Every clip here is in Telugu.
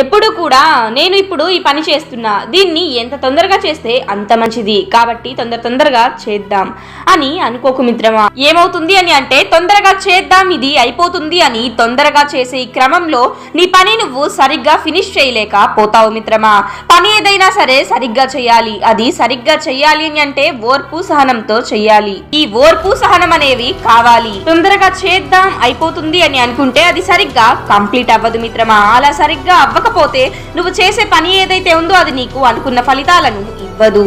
ఎప్పుడు కూడా నేను ఇప్పుడు ఈ పని చేస్తున్నా దీన్ని ఎంత తొందరగా చేస్తే అంత మంచిది. కాబట్టి తొందర తొందరగా చేద్దాం అని అనుకోకు మిత్రమా. ఏమవుతుంది అని అంటే తొందరగా చేద్దాం ఇది అయిపోతుంది అని తొందరగా చేసే ఈ క్రమంలో నీ పని నువ్వు సరిగ్గా ఫినిష్ చేయలేక పోతావు మిత్రమా. పని ఏదైనా సరే సరిగ్గా చేయాలి. అది సరిగ్గా చేయాలి అని అంటే ఓర్పు సహనంతో చేయాలి. ఈ ఓర్పు సహనం అనేవి కావాలి. తొందరగా చేద్దాం అయిపోతుంది అని అనుకుంటే అది సరిగ్గా కంప్లీట్ అవ్వదు మిత్రమా. అలా సరిగ్గా అవ్వకపోతే నువ్వు చేసే పని ఏదైతే ఉందో అది నీకు అనుకున్న ఫలితాలను ఇవ్వదు.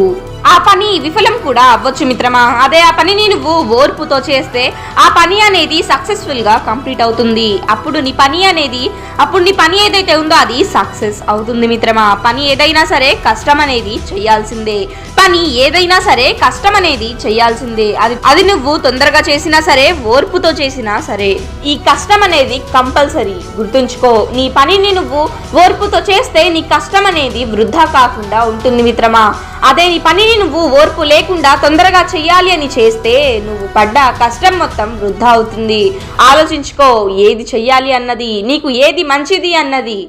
ఆ పని విఫలం కూడా అవ్వచ్చు మిత్రమా? అదే ఆ పనిని నువ్వు ఓర్పుతో చేస్తే ఆ పని అనేది సక్సెస్ఫుల్గా కంప్లీట్ అవుతుంది. అప్పుడు నీ పని అనేది అప్పుడు నీ పని ఏదైతే ఉందో అది సక్సెస్ అవుతుంది మిత్రమా? పని ఏదైనా సరే కష్టం అనేది చేయాల్సిందే. పని ఏదైనా సరే కష్టం అనేది చేయాల్సిందే. అది అది నువ్వు తొందరగా చేసినా సరే ఓర్పుతో చేసినా సరే. ఈ కష్టం అనేది కంపల్సరీ గుర్తుంచుకో. నీ పనిని నువ్వు ఓర్పుతో చేస్తే నీ కష్టం అనేది వృధా కాకుండా ఉంటుంది మిత్రమా. అదే నీ పనిని నువ్వు ఓర్పు లేకుండా తొందరగా చెయ్యాలి అని చేస్తే నువ్వు పడ్డ కష్టం మొత్తం వృధా అవుతుంది. ఆలోచించుకో ఏది చెయ్యాలి అన్నది నీకు ఏది మంచిది అన్నది.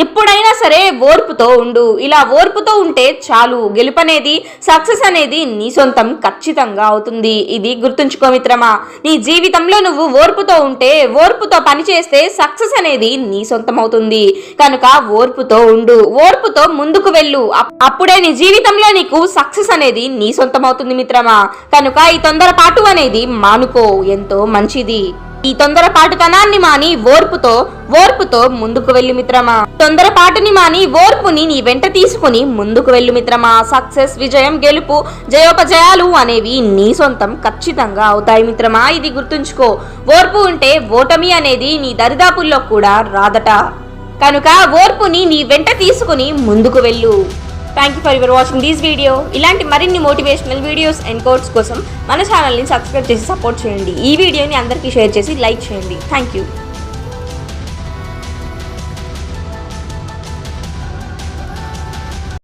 ఎప్పుడైనా సరే ఓర్పుతో ఉండు. ఇలా ఓర్పుతో ఉంటే చాలు. గెలుపనేది సక్సెస్ అనేది నీ సొంతం ఖచ్చితంగా అవుతుంది. ఇది గుర్తుంచుకో మిత్రమా. నీ జీవితంలో నువ్వు ఓర్పుతో ఉంటే ఓర్పుతో పని చేస్తే సక్సెస్ అనేది నీ సొంతం అవుతుంది. కనుక ఓర్పుతో ఉండు. ఓర్పుతో ముందుకు వెళ్ళు. అప్పుడే నీ జీవితంలో నీకు సక్సెస్ అనేది నీ సొంతం అవుతుంది మిత్రమా. కనుక ఈ తొందరపాటు అనేది మానుకో. ఎంతో మంచిది. ఈ తొందరపాటుతనాన్ని మాని ఓర్పుతో ఓర్పుతో ముందుకు వెళ్ళు మిత్రమా. తొందరపాటుని మాని ఓర్పుని నీ వెంట తీసుకుని ముందుకు వెళ్ళు మిత్రమా. సక్సెస్ విజయం గెలుపు జయోపజయాలు అనేవి నీ సొంతం ఖచ్చితంగా అవుతాయి మిత్రమా. ఇది గుర్తుంచుకో. ఓర్పు ఉంటే ఓటమి అనేది నీ దరిదాపుల్లో కూడా రాదట. కనుక ఓర్పుని నీ వెంట తీసుకుని ముందుకు వెళ్ళు. Thank you for your watching this video ఇలాంటి మరిన్ని మోటివేషనల్ వీడియోస్ అండ్ కోర్స్ కోసం మన ఛానల్ని సబ్స్క్రైబ్ చేసి సపోర్ట్ చేయండి. ఈ వీడియోని అందరికీ షేర్ చేసి లైక్ చేయండి. Thank you